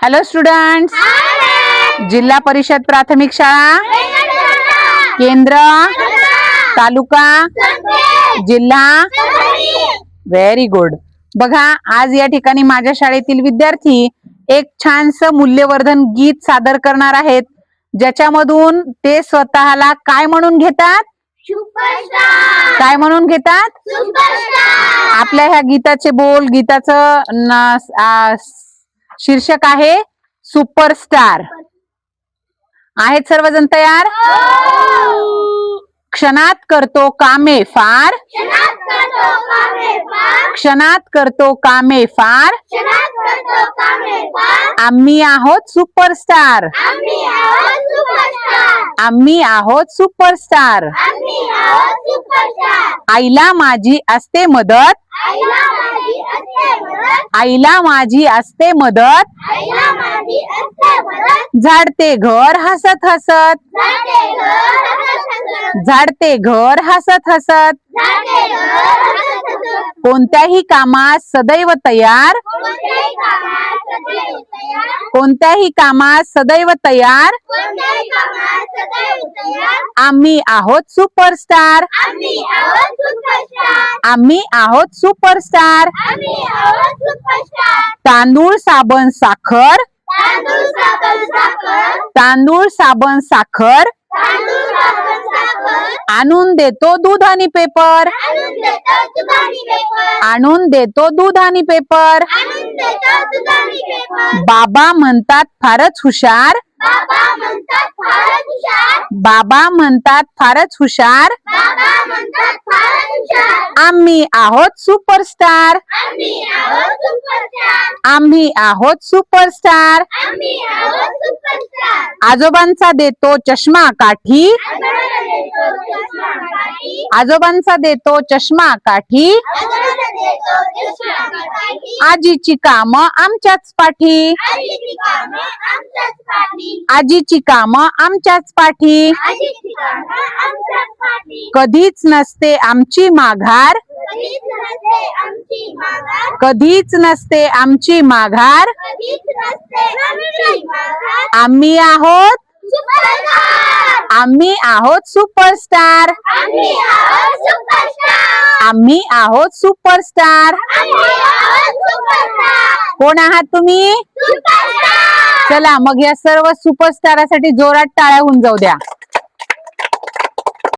Hello student जिल्हा परिषद प्राथमिक शाळा. केंद्र. तालुका. जिल्हा. व्हेरी गुड बघा आज या ठिकाणी माझ्या शाळेतील विद्यार्थी एक छानस मूल्यवर्धन गीत सादर करणार आहेत. ज्याच्यामधून ते स्वतःला काय म्हणून घेतात? काय म्हणून घेतात? आपल्या ह्या गीताचे बोल गीताचं शीर्षक आहे सुपरस्टार. आहेत सर्वजण तयार? क्षणात करतो कामे फार. क्षणात करतो कामे फार. आम्ही आहोत सुपरस्टार. आम्ही आहोत सुपरस्टार. आईला माझी असते मदत. आईला माझी असते मदत. झाडते घर हसत हसत. झाडते घर हसत हसत. कोणत्याही कामात सदैव तयार. कोणत्याही कामात सदैव तयार? आम्ही आहोत सुपरस्टार. आम्ही आहोत सुपरस्टार. तांदूळ साबण साखर. तांदूळ साबण साखर. आणून देतो दूध आणि पेपर. आणून देतो दूध आणि पेपर. बाबा म्हणतात फारच हुशार. बाबा म्हणतात फारच हुशार. बाबा म्हणतात फारच हुशार. बाबा म्हणतात फारच हुशार. आम्ही आहोत सुपरस्टार आम्ही आहोत सुपरस्टार. आजोबांचा देतो चष्मा काठी. आजोबांचा देतो चष्मा काठी. आजीची कामं आमच्याच पाठी. आजीची कामं आमच्याच पाठी. कधीच नसते आमची माघार. कधीच नसते आमची माघार. आम्ही आहोत आम्ही आहोत सुपरस्टार. आम्ही आहोत सुपरस्टार. आम्ही आहोत कोण आहात तुम्ही? चला मग या सर्व सुपरस्टारासाठी जोरात टाळ्या होऊन जाऊ द्या.